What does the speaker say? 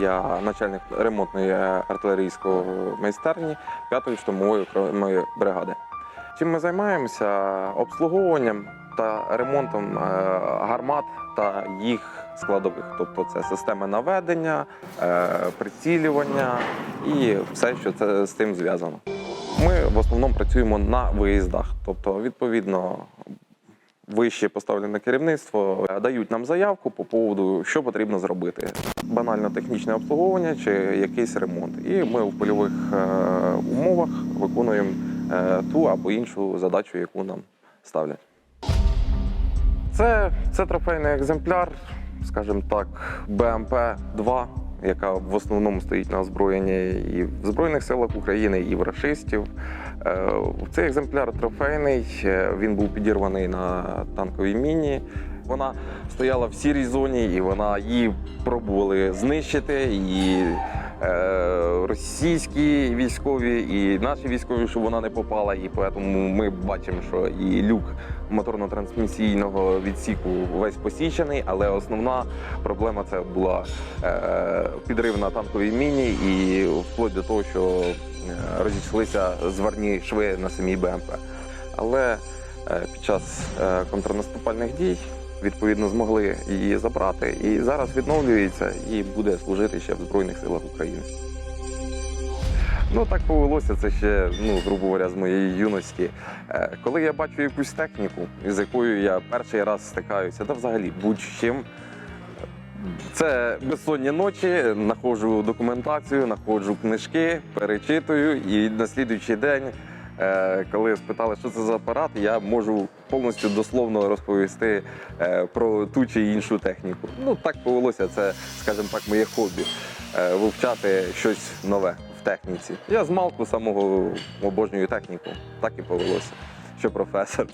я начальник ремонтної артилерійської майстерні 5-ї штурмової окремої бригади. Чим ми займаємося? Обслуговуванням та ремонтом е, гармат та їх складових. Тобто це системи наведення, е, прицілювання і все, що це з тим зв'язано. Ми в основному працюємо на виїздах, тобто, відповідно, вище поставлене керівництво е, дають нам заявку по поводу, що потрібно зробити. Банально технічне обслуговування чи якийсь ремонт. І ми в польових е, умовах виконуємо е, ту або іншу задачу, яку нам ставлять. Це, це трофейний екземпляр, скажімо так, БМП-2, яка в основному стоїть на озброєнні і в Збройних силах України, і в рашистів. Е, Цей екземпляр трофейний, е, він був підірваний на танковій міні. Вона стояла в сірій зоні, і вона її пробували знищити. І е, російські військові, і наші військові, щоб вона не попала. І тому ми бачимо, що і люк моторно-трансмісійного відсіку весь посічений, але основна проблема це була е, підрив на танковій міні, і вплоть до того, що е, розійшлися зварні шви на самій БМП. Але е, під час контрнаступальних дій відповідно змогли її забрати, і зараз відновлюється і буде служити ще в Збройних силах України. Ну так повелося це ще, ну грубо говоря, з моєї юності. Е, Коли я бачу якусь техніку, з якою я перший раз стикаюся, та взагалі будь-чим. Це безсонні ночі, знаходжу документацію, знаходжу книжки, перечитую, і на слідуючий день, е, коли спитали, що це за апарат, я можу повністю дословно розповісти е, про ту чи іншу техніку. Ну так повелося, це, скажімо так, моє хобі вивчати щось нове техніці. Я з малку самого обожнюю техніку, так і повелося, що професор.